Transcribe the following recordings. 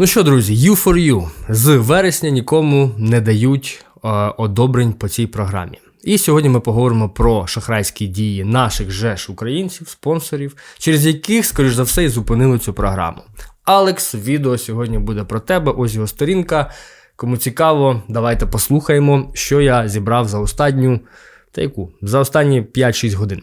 Ну що, друзі, U4U з вересня нікому не дають е, одобрень по цій програмі. І сьогодні ми поговоримо про шахрайські дії наших же ж українців, спонсорів, через яких, скоріш за все, і зупинили цю програму. Алекс, відео сьогодні буде про тебе. Ось його сторінка. Кому цікаво, давайте послухаємо, що я зібрав за останню та яку за останні 5-6 годин.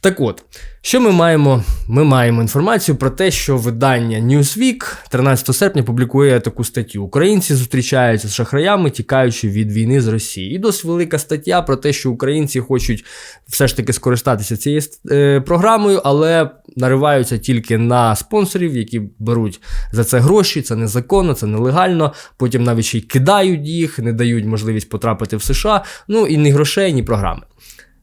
Так от, що ми маємо? Ми маємо інформацію про те, що видання Newsweek 13 серпня публікує таку статтю: Українці зустрічаються з шахраями, тікаючи від війни з Росії. І досить велика стаття про те, що українці хочуть все ж таки скористатися цією е, програмою, але нариваються тільки на спонсорів, які беруть за це гроші. Це незаконно, це нелегально. Потім навіть ще й кидають їх, не дають можливість потрапити в США. Ну і ні грошей, ні програми.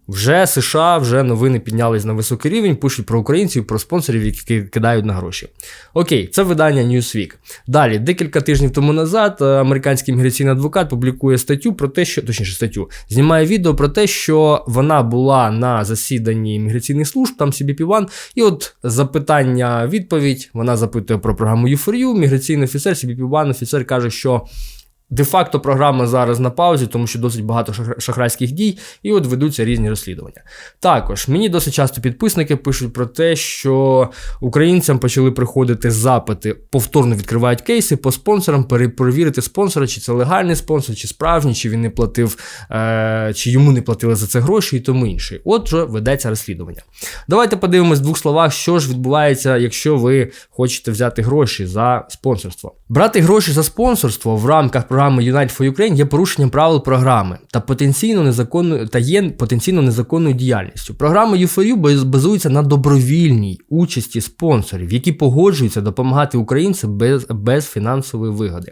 Вже США, вже новини піднялись на високий рівень, пишуть про українців, про спонсорів, які кидають на гроші. Окей, це видання Newsweek. Далі, декілька тижнів тому назад, е, американський міграційний адвокат публікує статтю про те, що точніше статтю, знімає відео про те, що вона була на засіданні міграційних служб, там CBP One, і от запитання, відповідь, вона запитує про програму U4U, міграційний офіцер, CBP One офіцер каже, що. Де-факто програма зараз на паузі, тому що досить багато шахрайських дій, і от ведуться різні розслідування. Також мені досить часто підписники пишуть про те, що українцям почали приходити запити, повторно відкривають кейси по спонсорам, перепровірити спонсора, чи це легальний спонсор, чи справжній, чи він не платив, е- чи йому не платили за це гроші і тому інше. Отже, ведеться розслідування. Давайте подивимось в двох словах, що ж відбувається, якщо ви хочете взяти гроші за спонсорство. Брати гроші за спонсорство в рамках програми Unite for Ukraine є порушенням правил програми та потенційно незаконною та є потенційно незаконною діяльністю. Програма U4U базується на добровільній участі спонсорів, які погоджуються допомагати українцям без, без фінансової вигоди.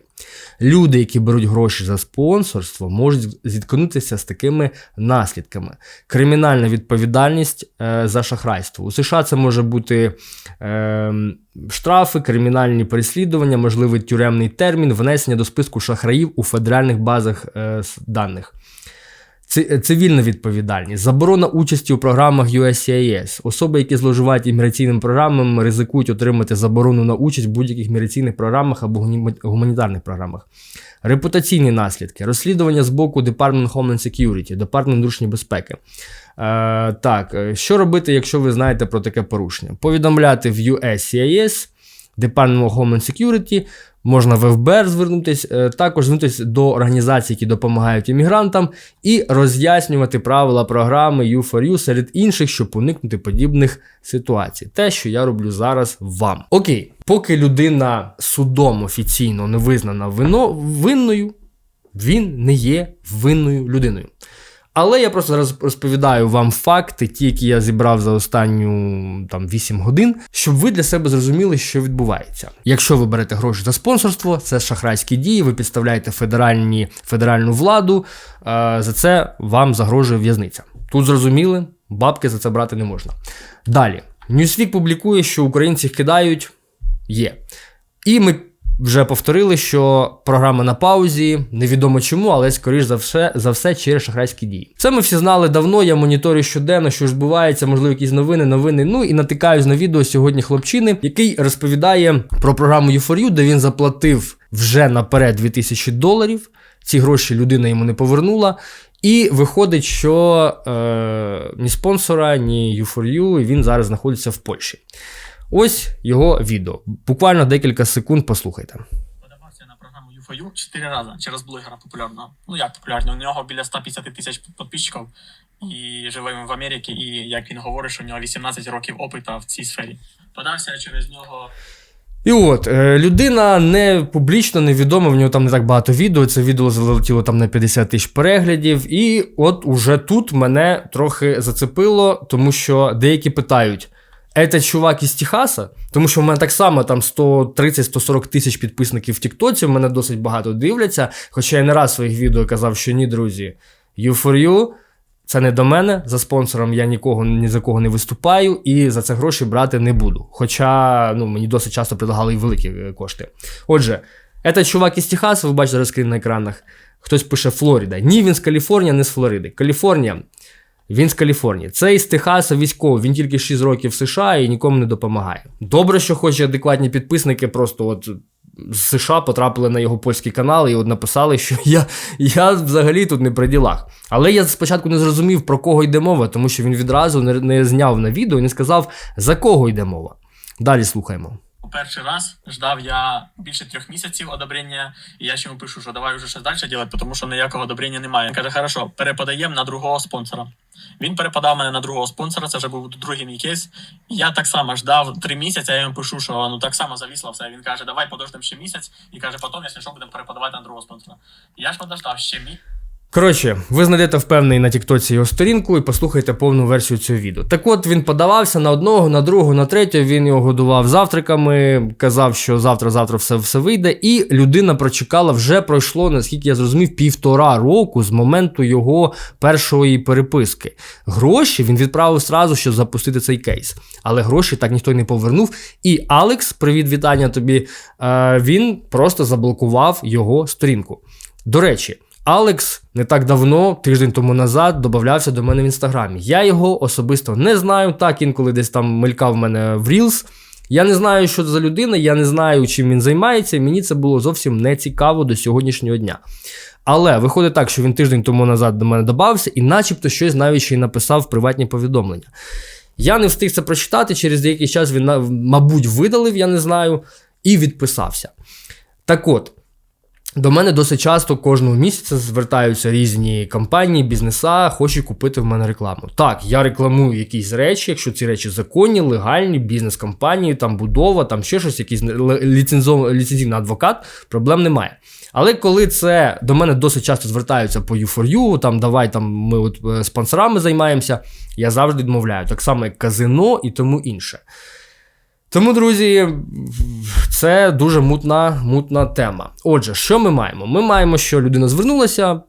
Люди, які беруть гроші за спонсорство, можуть зіткнутися з такими наслідками: кримінальна відповідальність е, за шахрайство. У США це може бути е, штрафи, кримінальні переслідування, можливий тюремний термін, внесення до списку шахраїв у федеральних базах е, даних. Цивільна відповідальність, заборона участі у програмах USCIS. Особи, які зловживають імміграційними програмами, ризикують отримати заборону на участь в будь-яких міграційних програмах або гуманітарних програмах. Репутаційні наслідки, розслідування з боку Department Homeland Security, Департамент внутрішньої безпеки. Е, Так, що робити, якщо ви знаєте про таке порушення? Повідомляти в USCIS, Department Homeland Security, Можна в ФБР звернутися, е, також звернутися до організацій, які допомагають іммігрантам, і роз'яснювати правила програми U4U серед інших, щоб уникнути подібних ситуацій. Те, що я роблю зараз вам. Окей, поки людина судом офіційно не визнана вино, винною, він не є винною людиною. Але я просто зараз розповідаю вам факти, ті, які я зібрав за останню там 8 годин, щоб ви для себе зрозуміли, що відбувається. Якщо ви берете гроші за спонсорство, це шахрайські дії, ви підставляєте федеральні, федеральну владу, е, за це вам загрожує в'язниця. Тут зрозуміли, бабки за це брати не можна. Далі, Newsweek публікує, що українці кидають є. І ми вже повторили, що програма на паузі, невідомо чому, але скоріш за все за все через шахрайські дії. Це ми всі знали давно. Я моніторю щоденно, що ж відбувається, можливо, якісь новини, новини. Ну і натикаюсь на відео сьогодні хлопчини, який розповідає про програму U4U, де він заплатив вже наперед 2000 доларів. Ці гроші людина йому не повернула. І виходить, що е, ні спонсора, ні U4U, він зараз знаходиться в Польщі. Ось його відео. Буквально декілька секунд послухайте. Подавався на програму UFOU 4 рази через блогера популярного. Ну як популярного? У нього біля 150 тисяч підписчиків і живе в Америці, і як він говорить, що у нього 18 років опиту в цій сфері. Подався через нього. І от, е, людина не публічно невідома, в нього там не так багато відео. Це відео залетіло там на 50 тисяч переглядів. І от уже тут мене трохи зацепило, тому що деякі питають: це чувак із Техаса, тому що в мене так само там 130-140 тисяч підписників в Тіктоці, в мене досить багато дивляться. Хоча я не раз в своїх відео казав, що ні, друзі, U4U це не до мене. За спонсором я нікого ні за кого не виступаю і за це гроші брати не буду. Хоча ну, мені досить часто предлагали і великі е, кошти. Отже, це чувак із Техаса, ви бачите розкрив на екранах. Хтось пише Флорида. Ні, він з Каліфорнії, не з Флориди. Каліфорнія. Він з Каліфорнії. Це із Техаса військовий. Він тільки 6 років в США і нікому не допомагає. Добре, що хоче адекватні підписники, просто от з США потрапили на його польський канал і от написали, що я, я взагалі тут не при ділах. Але я спочатку не зрозумів, про кого йде мова, тому що він відразу не, не зняв на відео і не сказав, за кого йде мова. Далі слухаємо. Перший раз ждав я більше трьох місяців одобрення, і я ще йому пишу, що давай вже щось далі робити, тому що ніякого одобрення немає. Він каже, хорошо, перепадаємо на другого спонсора. Він перепадав мене на другого спонсора, це вже був другий мій кейс. Я так само ждав три місяці, я йому пишу, що ну так само завісло все. Він каже, давай подождемо ще місяць, і каже, потім, якщо що, будемо перепадавати на другого спонсора. Я ж подождав ще місяць. Коротше, ви знайдете впевнений на Тіктоці його сторінку і послухайте повну версію цього відео. Так от він подавався на одного, на другого, на третього. Він його годував завтраками, казав, що завтра-завтра все, все вийде. І людина прочекала, вже пройшло, наскільки я зрозумів, півтора року з моменту його першої переписки. Гроші він відправив сразу, щоб запустити цей кейс. Але гроші так ніхто й не повернув. І Алекс, привіт, вітання тобі. е, Він просто заблокував його сторінку. До речі. Алекс не так давно, тиждень тому назад, додався до мене в інстаграмі. Я його особисто не знаю. Так інколи десь там мелькав в мене в Reels. Я не знаю, що це за людина, я не знаю, чим він займається. Мені це було зовсім не цікаво до сьогоднішнього дня. Але виходить так, що він тиждень тому назад до мене додався і начебто щось навіть ще й написав в приватні повідомлення. Я не встиг це прочитати, через деякий час він, мабуть, видалив, я не знаю, і відписався. Так от. До мене досить часто кожного місяця звертаються різні компанії, бізнеса, хочуть купити в мене рекламу. Так, я рекламую якісь речі, якщо ці речі законні, легальні, бізнес-компанії, там будова, там ще щось, якийсь ліцензов- ліцензійний адвокат, проблем немає. Але коли це до мене досить часто звертаються по U4U, там давай там ми от е, спонсорами займаємося, я завжди відмовляю. Так само, як казино і тому інше. Тому, друзі, це дуже мутна, мутна тема. Отже, що ми маємо? Ми маємо, що людина звернулася,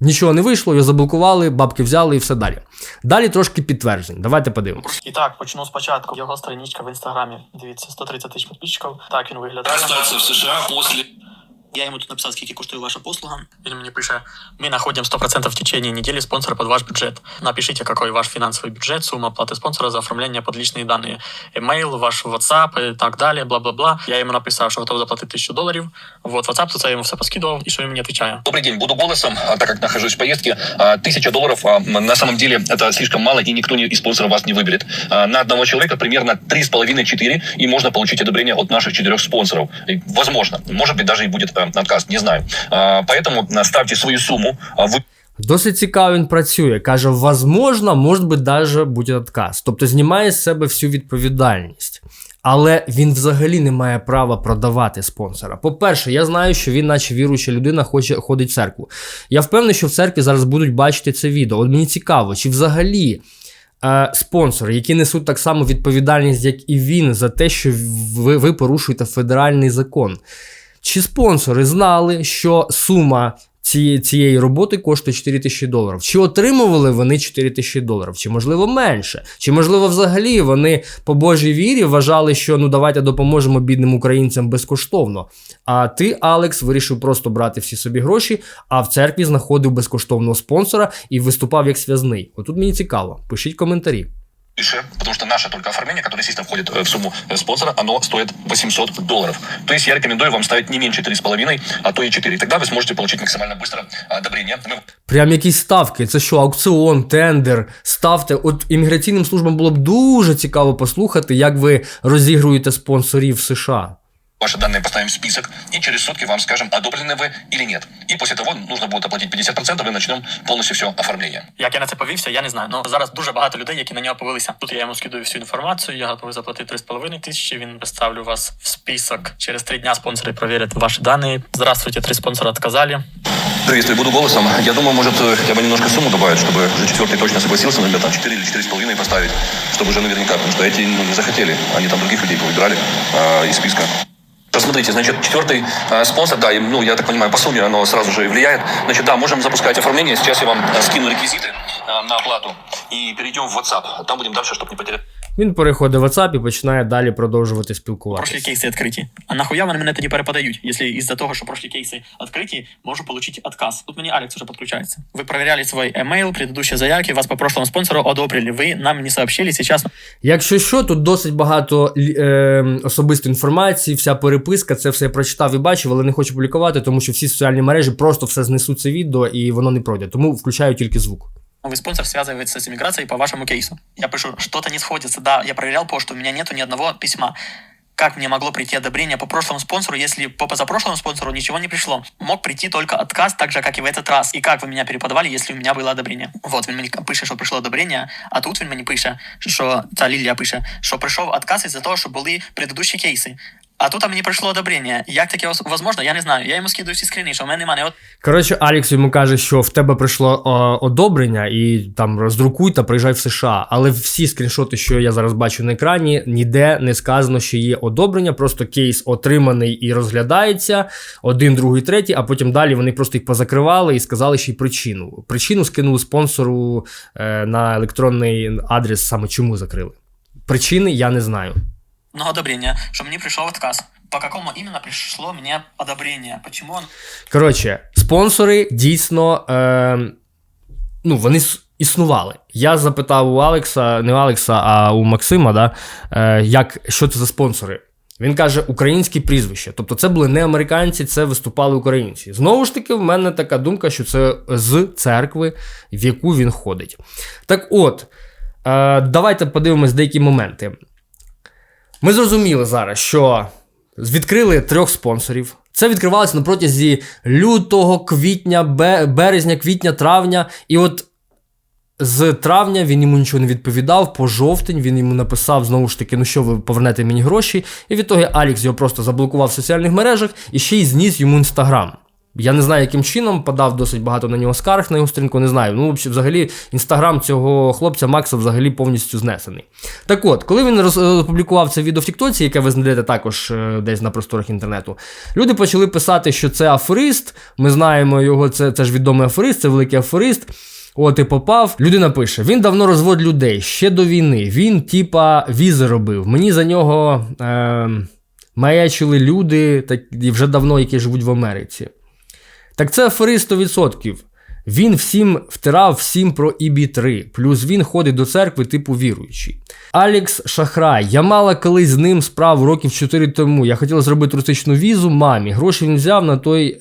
нічого не вийшло, його заблокували, бабки взяли і все далі. Далі трошки підтверджень. Давайте подивимось. І так, почну спочатку. Його страничка в інстаграмі. Дивіться, 130 тисяч підписчиків. Так він виглядає. остаться в США после Я йому тут написав, скільки коштує ваша послуга. Він мені пише: ми находим 100% в течение недели спонсора под ваш бюджет. Напишите, какой ваш финансовый бюджет, сумма оплаты спонсора за оформление под личные данные, email, ваш WhatsApp и так далі, бла-бла-бла. Я йому написав, що готов заплатити тисячу доларів. Вот WhatsApp, то це я йому все поскидував, і що він мені відповідає. Добрый день, буду голосом, а, так как нахожусь в поездке. А, Тысяча долларов, а, м, на самом деле, это слишком мало, и никто не, из спонсоров вас не выберет. А, На одного человека примерно 3,5-4, и можно получить одобрение от наших четырех спонсоров. И, Возможно, может быть, даже и будет э, отказ, не знаю. Поэтому ставьте свою сумму, вы Досить цікаво він працює. Каже, возможно, може бути, даже буде отказ. Тобто знімає з себе всю відповідальність. Але він взагалі не має права продавати спонсора. По-перше, я знаю, що він, наче віруюча людина, хоче ходить в церкву. Я впевнений, що в церкві зараз будуть бачити це відео. От мені цікаво, чи взагалі е, спонсори, які несуть так само відповідальність, як і він, за те, що ви, ви порушуєте федеральний закон. Чи спонсори знали, що сума цієї, цієї роботи коштує 4 тисячі доларів? Чи отримували вони 4 тисячі доларів? Чи можливо менше? Чи можливо взагалі вони по Божій вірі вважали, що ну давайте допоможемо бідним українцям безкоштовно? А ти, Алекс, вирішив просто брати всі собі гроші, а в церкві знаходив безкоштовного спонсора і виступав як связний. Отут мені цікаво. Пишіть коментарі выше, потому что наше только оформление, которое, естественно, входит э, в сумму э, спонсора, оно стоит 800 долларов. То есть я рекомендую вам ставить не меньше 3,5, а то и 4. Тогда вы сможете получить максимально быстро э, одобрение. Мы Прям якісь ставки. Це що, аукціон, тендер, ставте. От імміграційним службам було б дуже цікаво послухати, як ви розігруєте спонсорів в США. ваши данные поставим в список, и через сутки вам скажем, одобрены вы или нет. И после того нужно будет оплатить 50%, и начнем полностью все оформление. Як я на це повівся, я не знаю. Ну зараз дуже багато людей, які на нього повелися. Тут я йому скидую всю інформацію. Я готовий заплатити 3,5 тисячі. Він представлю вас в список. Через три дня спонсори проверят ваші дані. Здравствуйте, три спонсора отказали. Приветствую, буду голосом. Я думаю, может, э, хотя бы немножко сумму добавить, чтобы за четвертый точно согласился, например, там 4 или 4,5 поставить, чтобы уже наверняка, потому что эти ну, не захотели. Они там других людей повыбирали э, из списка. Посмотрите, значит, четвертый э, спонсор, да, ну, я так понимаю, по сумме оно сразу же влияет. Значит, да, можем запускать оформление. Сейчас я вам э, скину реквизиты э, на оплату и перейдем в WhatsApp. Там будем дальше, чтобы не потерять. Він переходить в WhatsApp і починає далі продовжувати прошлі кейси відкриті. А нахуя вони мене тоді переподають, якщо із-за того, що прошлі кейси відкриті, можу отримати отказ. Тут мені Алекс уже підключається. Ви перевіряли свій емейл, предыдущие заявки, вас по прошлому спонсору одобрили. Ви нам не сообщили, сейчас Якщо що, тут досить багато е, особистої інформації, вся переписка, це все я прочитав і бачив, але не хочу публікувати, тому що всі соціальні мережі просто все знесуть це відео і воно не пройде. Тому включаю тільки звук. новый спонсор связывается с иммиграцией по вашему кейсу. Я пишу, что-то не сходится. Да, я проверял почту, у меня нету ни одного письма. Как мне могло прийти одобрение по прошлому спонсору, если по позапрошлому спонсору ничего не пришло? Мог прийти только отказ, так же, как и в этот раз. И как вы меня переподавали, если у меня было одобрение? Вот, він мені пише, що прийшло одобрение, а тут він мені пише, що ця Лілія пише, що прийшов отказ із-за того, що були предыдущі кейси. А тут мені прийшло одобрення. Як таке возможно, я не знаю. Я йому скидаю всі скріни, що в мене немає. От Коротше, Алекс йому каже, що в тебе прийшло о, одобрення, і там роздрукуй та приїжджай в США. Але всі скріншоти, що я зараз бачу на екрані, ніде не сказано, що є одобрення. Просто кейс отриманий і розглядається. Один, другий, третій, а потім далі вони просто їх позакривали і сказали ще й причину. Причину скинули спонсору е, на електронний адрес, саме чому закрили. Причини я не знаю. Ну, одобрення, що мені прийшов отказ. По какому именно пришло мне одобрение? Почему он Коротше, спонсори дійсно. Е, ну, вони існували. Я запитав у Алекса, не у Алекса, а у Максима, да, е, як, що це за спонсори. Він каже, українські прізвища. Тобто це були не американці, це виступали українці. Знову ж таки, в мене така думка, що це з церкви, в яку він ходить. Так от, е, давайте подивимось деякі моменти. Ми зрозуміли зараз, що відкрили трьох спонсорів. Це відкривалося на протязі лютого, квітня, березня, квітня, травня. І от з травня він йому нічого не відповідав. По жовтень він йому написав знову ж таки, ну що ви повернете мені гроші. І відтоді Алікс його просто заблокував в соціальних мережах і ще й зніс йому інстаграм. Я не знаю, яким чином подав досить багато на нього скарг на його сторінку, не знаю. Ну, взагалі, інстаграм цього хлопця Макса взагалі повністю знесений. Так от, коли він е, опублікував це відео в Тіктоці, яке ви знайдете також е, десь на просторах інтернету, люди почали писати, що це аферист. Ми знаємо його, це, це ж відомий аферист, це великий аферист. От і попав. Людина пише: він давно розводить людей ще до війни. Він, типа, візи робив. Мені за нього е, маячили люди, так, вже давно, які живуть в Америці. Так це аферист 100%. Він всім втирав всім про ІБ3, плюс він ходить до церкви, типу віруючий. Алікс Шахрай. Я мала колись з ним справу років 4 тому. Я хотіла зробити туристичну візу мамі. Гроші він взяв на той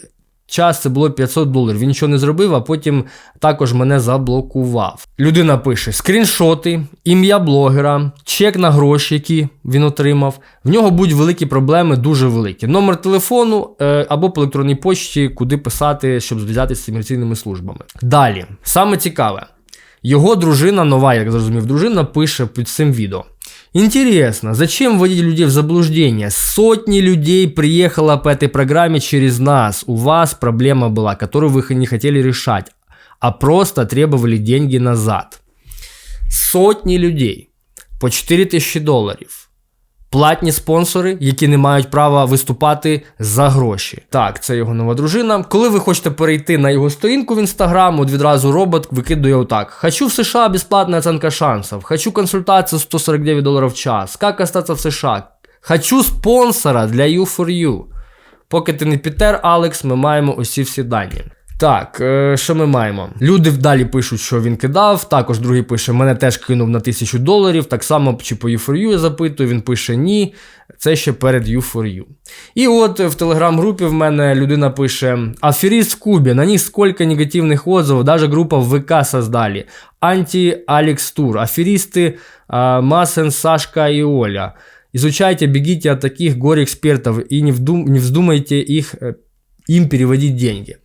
час це було 500 доларів. Він нічого не зробив, а потім також мене заблокував. Людина пише: скріншоти, ім'я блогера, чек на гроші, які він отримав. В нього будуть великі проблеми, дуже великі. Номер телефону е, або по електронній почті, куди писати, щоб зв'язатися з імміграційними службами. Далі, саме цікаве. Його дружина, нова, як зрозумів, дружина пише під цим відео. Интересно, зачем вводить людей в заблуждение? Сотни людей приехало по этой программе через нас. У вас проблема была, которую вы не хотели решать, а просто требовали деньги назад. Сотні людей по 4 тисячі доларів. Платні спонсори, які не мають права виступати за гроші. Так, це його нова дружина. Коли ви хочете перейти на його сторінку в інстаграм, от відразу робот викидує отак: Хочу в США безплатна оценка шансів, хочу консультацію 149 доларів в час. Як остатися в США? Хочу спонсора для U4U. Поки ти не Пітер Алекс, ми маємо усі всі дані. Так, е, що ми маємо? Люди далі пишуть, що він кидав. Також другий пише: мене теж кинув на тисячу доларів. Так само, чи по U4U я запитую, він пише ні. Це ще перед U4U. І от в телеграм-групі в мене людина пише: Аферист в Кубі, на них сколько негативних отзывов, даже группа в ВК создали. Анти-Алекс Тур, аферисты а, Масен, Сашка и Оля. Изучайте, бегите от таких горе-экспертов и не, вдум, не вздумайте их, э, им переводить деньги.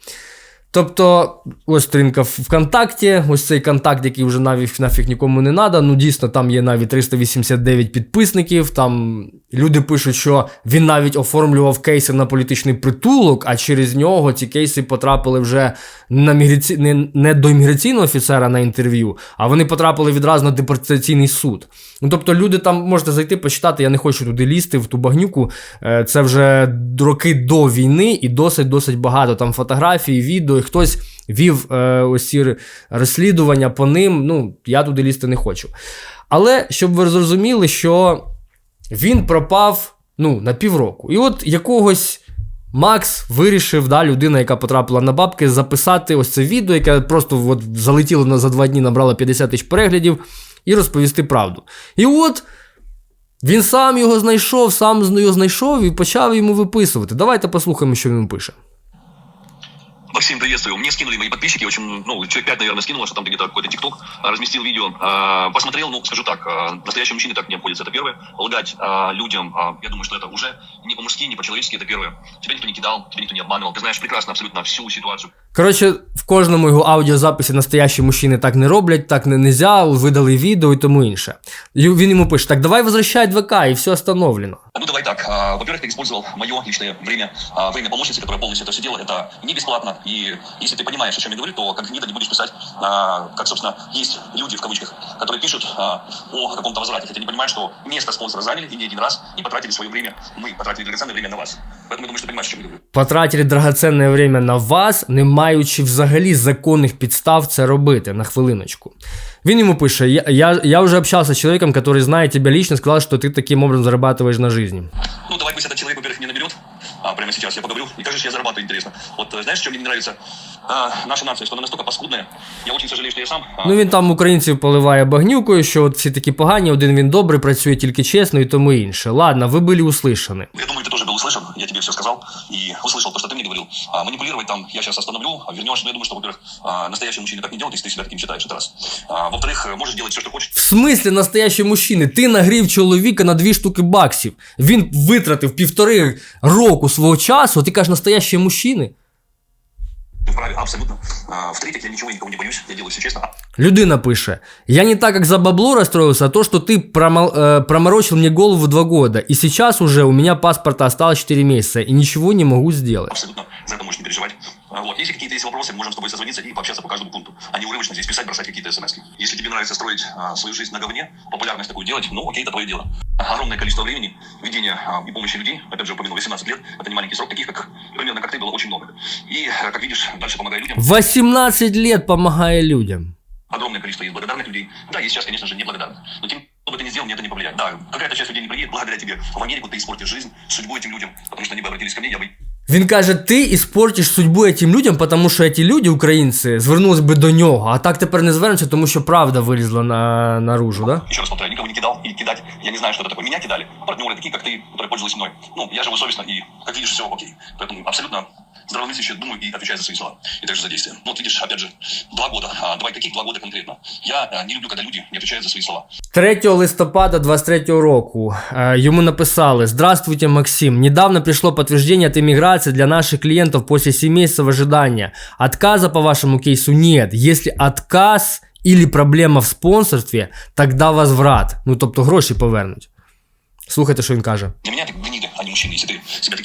Тобто, ось сторінка ВКонтакті, ось цей контакт, який вже навіть нафіг нікому не треба. Ну, дійсно, там є навіть 389 підписників. Там люди пишуть, що він навіть оформлював кейси на політичний притулок, а через нього ці кейси потрапили вже на міграці... не, не до імміграційного офіцера на інтерв'ю, а вони потрапили відразу на депортаційний суд. Ну, тобто, люди там можете зайти, почитати. Я не хочу туди лізти в ту багнюку. Е, Це вже роки до війни і досить досить багато там фотографій, відео. І хтось вів е, ось ці розслідування по ним. Ну, я туди лізти не хочу. Але щоб ви зрозуміли, що він пропав ну, на півроку. І от якогось. Макс вирішив, да, людина, яка потрапила на бабки, записати ось це відео, яке просто от залетіло на за два дні, набрало 50 тисяч переглядів, і розповісти правду. І от він сам його знайшов, сам його знайшов і почав йому виписувати. Давайте послухаємо, що він пише. Максим, приветствую. Мне скинули мои подписчики, очень, ну, человек 5, наверное, скинуло, что там где-то какой-то ТикТок, а, разместил видео. А, Посмотрел, ну, скажу так, а, настоящие мужчины так не обходятся, это первое. Лгать а, людям, а, я думаю, что это уже не по-мужски, не по-человечески, это первое. Тебя никто не кидал, тебя никто не обманывал, ты знаешь прекрасно абсолютно всю ситуацию. Коротше, в кожному його аудіозаписі настоящі мужчини так не роблять, так не нельзя, видали відео і тому інше. І він йому пише: так давай возвращай 2К, і все остановлено. Ну, давай так. А, Во-первых, ты использовал мое личное время, а, время помощницы, которая полностью это все делала. Это не бесплатно. И если ты понимаешь, о чем я говорю, то как гнида не будешь писать, а, как, собственно, есть люди, в кавычках, которые пишут а, о каком-то возврате, хотя не понимают, что место спонсора заняли и не один раз, и потратили свое время. Мы потратили драгоценное время на вас. Поэтому я думаю, что ты понимаешь, о чем я говорю. Потратили драгоценне время на вас, не маючи взагалі законних підстав це робити на хвилиночку. Він йому пише: Я, я, я уже общался с человеком, который знает тебя лично, сказал, что ты таким образом зарабатываешь на жизни. Ну, давай пусть этот человек, во-первых, меня наберет. А, прямо сейчас я поговорю. И кажется, я зарабатываю интересно. Вот э, знаешь, что мне не нравится? А, наша нация, что она настолько паскудная. Я очень сожалею, что я сам. а, Ну він там українців поливає багнюкою, що от всі такі погані, один він добрий, працює тільки чесно і тому інше. Ладно, ви були услышані. Я думаю, я тебе все сказал и услышал то, что ты мне говорил. А, манипулировать там я сейчас остановлю, а вернешь, но я думаю, что, во-первых, а, настоящие мужчины так не делают, если ты себя таким считаешь, это раз. А, во-вторых, э, можешь делать все, что хочешь. В смислі настоящі мужчини, ти нагрів чоловіка на дві штуки баксів. Він витратив півтори року свого часу, а ти кажеш настоящі мужчини. Вправе, абсолютно. А, в-третьих, я ничего и никого не боюсь, я делаю все честно. Людина пише: Я не так, как за бабло расстроился, а то, что ты промо- э, проморочил мне голову два года, и сейчас уже у меня паспорта осталось 4 месяца, и ничего не могу сделать. Абсолютно, за это можешь не переживать. А, Вот. Если какие-то есть вопросы, мы можем с тобой созвониться и пообщаться по каждому пункту, а не урывочно здесь писать, бросать какие-то смс. Если тебе нравится строить а, свою жизнь на говне, популярность такую делать, ну окей, это твое дело. Огромное количество времени, ведения а, и помощи людей, опять же, упомянул 18 лет, это не маленький срок, таких как примерно как ты было очень много. И, э, как видишь, дальше помогая людям, 18 лет помогая людям. огромное количество есть благодарных людей. Да, есть сейчас, конечно же, неблагодарных. Но тем, кто бы ты ни сделал, мне это не повлияет. Да, какая-то часть людей не приедет, благодаря тебе. В Америку ты испортишь жизнь, судьбу этим людям, потому что они бы обратились ко мне, я бы Він каже: ти іспортиш судьбу цим людям, тому що ці люди, українці, звернулись би до нього, а так тепер не звернуться, тому що правда вилізла на, наружу, да? Еще раз повторяю, никого не кидал и кидать. Я не знаю, что это такое. Меня кидали. Партнеры такие, как ты, которые пользовались мной. Ну, я живу совестно и, как видишь, все окей. Поэтому абсолютно здравомысляще думаю и отвечаю за свои слова. И также за действия. Ну, вот видишь, опять же, два года. А, давай, каких два года конкретно? Я а, не люблю, когда люди не отвечают за свои слова. 3 листопада 23 року е, йому написали «Здравствуйте, Максим. Недавно пришло подтверждение от иммиграции для наших клиентов после 7 месяцев ожидания. Отказа по вашему кейсу нет. Если отказ или проблема в спонсорстві, тогда возврат. Ну, тобто гроші повернуть. Слухайте, що він каже. Для меня ты гнида, а не мужчина. Если ты себя таким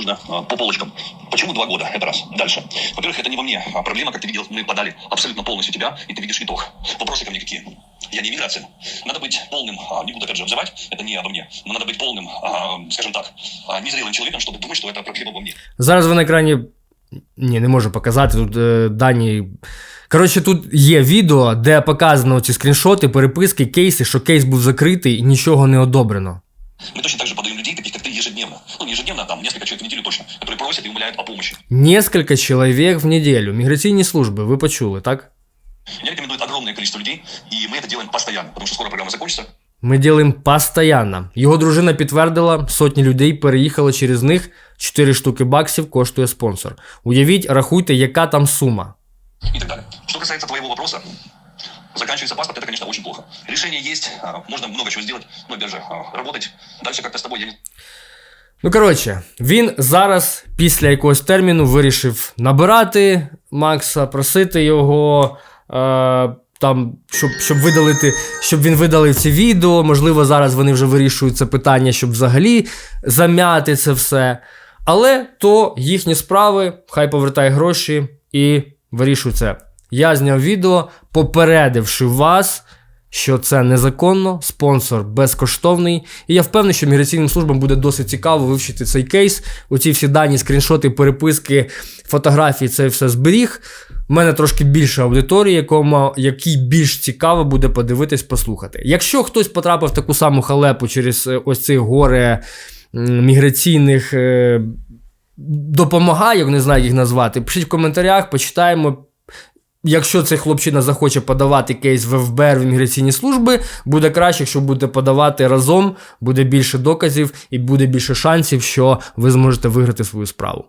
нужно а, по полочкам. Почему два года? Это раз. Дальше. Во-первых, это не во мне. А проблема, как ты видел, мы подали абсолютно полностью тебя, и ты видишь итог. Вопросы ко мне какие? Я не иммиграция. Надо быть полным, а, не буду опять же обзывать, это не обо мне, но надо быть полным, а, скажем так, а, незрелым человеком, чтобы думать, что это проблема во мне. Зараз ви на екрані. Ні, не можу показати. Тут е, дані. Коротше, тут є відео, де показано ці скріншоти, переписки, кейси, що кейс був закритий і нічого не одобрено. Мы точно так же подаем ежедневно. Ну, не ежедневно, а там несколько человек в неделю точно, которые просят и умоляют о помощи. Несколько чоловік в неділю. Міграційні служби, ви почули, так? Меня рекомендует огромное количество людей, и мы это делаем постоянно, потому что скоро программа закончится, Ми ділимо постоянно. Його дружина підтвердила, сотні людей переїхали через них. 4 штуки баксів коштує спонсор. Уявіть, рахуйте, яка там сума. и так далее. Что касается твоего вопроса, заканчивается паспорт, это, конечно, очень плохо. Решение есть, а, можно много чего сделать, но, опять же, а, работать дальше как-то с тобой, я не Ну, коротше, він зараз, після якогось терміну, вирішив набирати Макса, просити його. Е- там, щоб, щоб видалити, щоб він видалив ці відео. Можливо, зараз вони вже вирішують це питання, щоб взагалі зам'яти це все. Але то їхні справи, хай повертає гроші і вирішує це. Я зняв відео, попередивши вас, що це незаконно, спонсор безкоштовний. І я впевнений, що міграційним службам буде досить цікаво вивчити цей кейс. Оці всі дані, скріншоти, переписки, фотографії, це все зберіг. У мене трошки більша аудиторія, якому, якій більш цікаво буде подивитись, послухати. Якщо хтось потрапив в таку саму халепу через е, ось цих горе міграційних е, допомагайок, не знаю, як їх назвати, пишіть в коментарях, почитаємо. Якщо цей хлопчина захоче подавати кейс в ФБР в імміграційні служби, буде краще, якщо будете подавати разом, буде більше доказів і буде більше шансів, що ви зможете виграти свою справу.